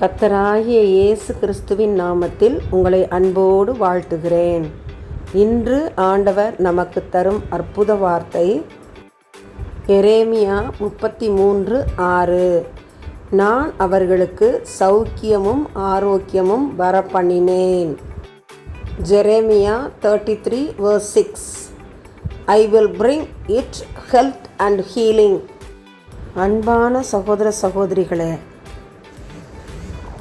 கத்தராகிய இயேசு கிறிஸ்துவின் நாமத்தில் உங்களை அன்போடு வாழ்த்துகிறேன். இன்று ஆண்டவர் நமக்கு தரும் அற்புத வார்த்தை எரேமியா முப்பத்தி மூன்று ஆறு. நான் அவர்களுக்கு சௌக்கியமும் ஆரோக்கியமும் வரப்பண்ணினேன். Jeremiah thirty three verse six I will bring it health and healing அன்பான சகோதர சகோதரிகளே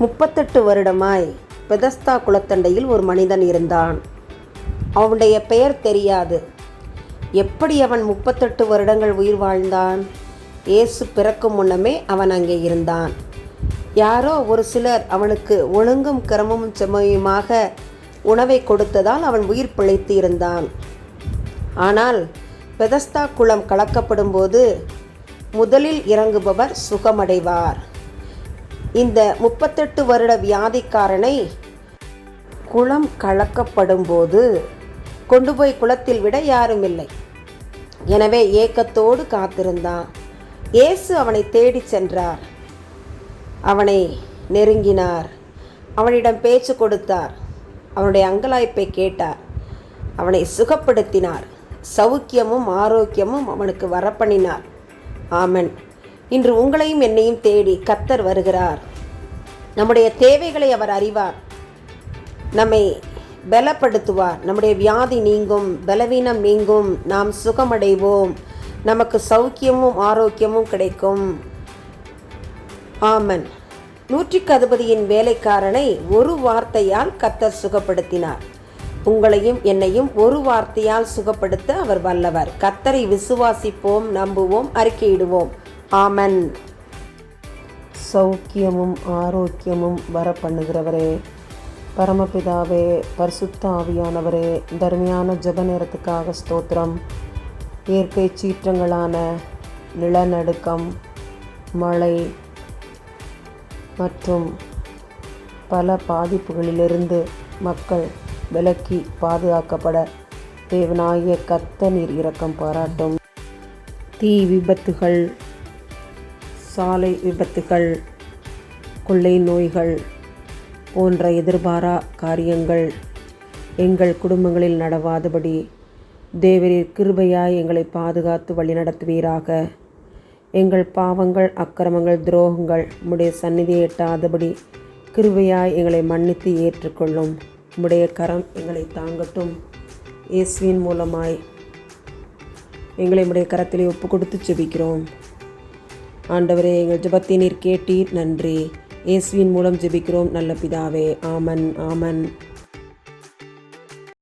முப்பத்தெட்டு வருடமாய் பெதஸ்தா குளத்தண்டையில் ஒரு மனிதன் இருந்தான். அவனுடைய பெயர் தெரியாது. எப்படி அவன் முப்பத்தெட்டு வருடங்கள் உயிர் வாழ்ந்தான்? இயேசு பிறக்கும் முன்னமே அவன் அங்கே இருந்தான். யாரோ ஒரு சிலர் அவனுக்கு ஒழுங்கும் கிரமமும் செம்மையுமாக உணவை கொடுத்ததால் அவன் உயிர் பிழைத்து இருந்தான். ஆனால் பெதஸ்தா குளம் கலக்கப்படும் போது முதலில் இறங்குபவர் சுகமடைவார். இந்த முப்பத்தெட்டு வருட வியாதிக்காரனை குளம் கலக்கப்படும் போது கொண்டு போய் குளத்தில் விட யாரும் இல்லை. எனவே ஏக்கத்தோடு காத்திருந்தான். இயேசு அவனை தேடிச் சென்றார். அவனை நெருங்கினார். அவனிடம் பேச்சு கொடுத்தார். அவனுடைய அங்கலாய்ப்பை கேட்டார். அவனை சுகப்படுத்தினார். சௌக்கியமும் ஆரோக்கியமும் அவனுக்கு வரப்பண்ணினார். ஆமன். இன்று உங்களையும் என்னையும் தேடி கத்தர் வருகிறார். நம்முடைய தேவைகளை அவர் அறிவார். நம்மை பலப்படுத்துவார். நம்முடைய வியாதி நீங்கும் பலவீனம் நீங்கும் நாம் சுகமடைவோம். நமக்கு சௌக்கியமும் ஆரோக்கியமும் கிடைக்கும். ஆமன். நூற்றிக்கு அதிபதியின் வேலைக்காரனை ஒரு வார்த்தையால் கத்தர் சுகப்படுத்தினார். உங்களையும் என்னையும் ஒரு வார்த்தையால் சுகப்படுத்த அவர் வல்லவர். கத்தரை விசுவாசிப்போம் நம்புவோம் அறிக்கையிடுவோம். ஆமன். சௌக்கியமும் ஆரோக்கியமும் வர பண்ணுகிறவரே பரமபிதாவே பரிசுத்த ஆவியானவரே தர்மியான ஜப நேரத்துக்காக ஸ்தோத்திரம். இயற்கை சீற்றங்களான நிலநடுக்கம் மழை மற்றும் பல பாதிப்புகளிலிருந்து மக்கள் விலக்கி பாதுகாக்கப்பட தேவனாகிய கத்த நீர் இரக்கம் பாராட்டும். தீ விபத்துகள் சாலை விபத்துகள் கொள்ளை நோய்கள் போன்ற எதிர்பாரா காரியங்கள் எங்கள் குடும்பங்களில் நடவாதபடி தேவரீர் கிருபையாய் எங்களை பாதுகாத்து வழிநடத்துவீராக. எங்கள் பாவங்கள் அக்கிரமங்கள் துரோகங்கள் உம்முடைய சந்நிதியை எட்டாதபடி கிருபையாய் எங்களை மன்னித்து ஏற்றுக்கொள்ளும். உம்முடைய கரம் எங்களை தாங்கட்டும். இயேசுவின் மூலமாய் எங்களை உம்முடைய கரத்திலே ஒப்பு கொடுத்து செபிக்கிறோம் ஆண்டவரே எங்கள் ஜபத்தை நீர் கேட்டீர். நன்றி. இயேசுவின் மூலம் ஜெபிக்கிறோம். நல்ல பிதாவே ஆமன் ஆமன்.